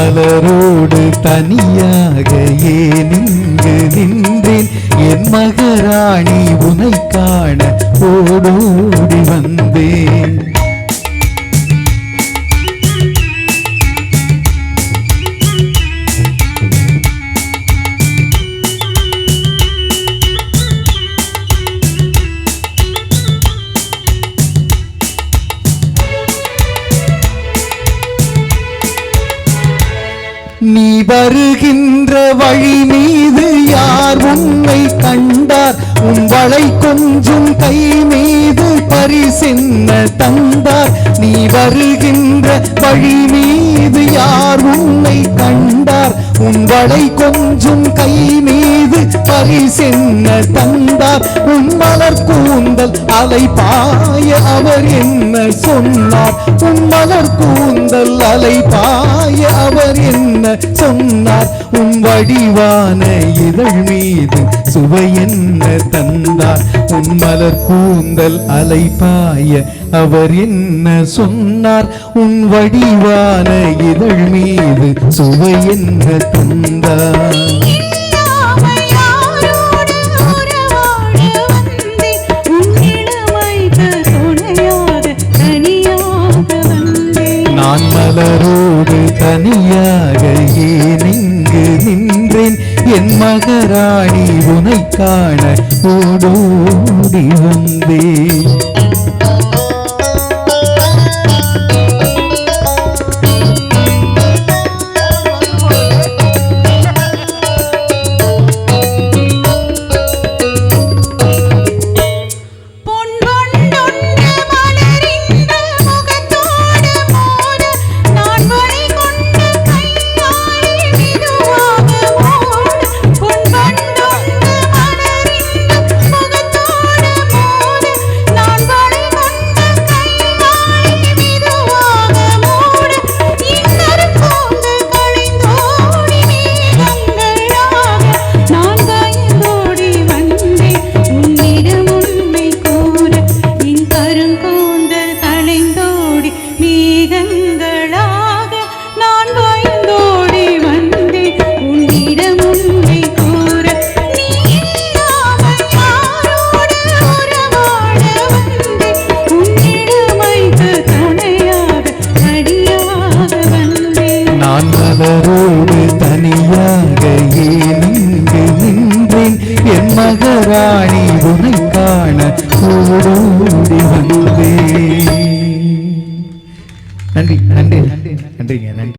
மலரோடு தனியாக ஏனிங்கு நின்றேன். என் மகராணி உனை காண ஓடோ நீ வருகின்ற வழி மீது யார் உன்னை கண்டார்? உன் வளை கொஞ்சம் கை மீது பரிசென்ன தந்தார். நீ வருகின்ற வழி மீது யார் உன்னை கண்டார்? உன் வளை கொஞ்சம் கை மீது பரிசென்ன தந்தார். உன் மலர் கூந்தல் அலை பாய அவர் என்ன சொன்னார்? உன் மலர் கூந்தல் அலை பாய அவர் என்ன சொன்னார்? உன் வடிவான இதழ் மீது சுவை என்ன தந்தார்? உன் மலர் கூந்தல் அலைப்பாய அவர் என்ன சொன்னார்? உன் வடிவான இதழ் மீது சுவை என்ன தந்தார்? நான் மலரோடு தனியாக ஏன் நின்றேன்? என் மகராணி உனை காண ஓடோடி வந்தேன். ஓடோடி நன்றி நன்றி நன்றிங்க நன்றி.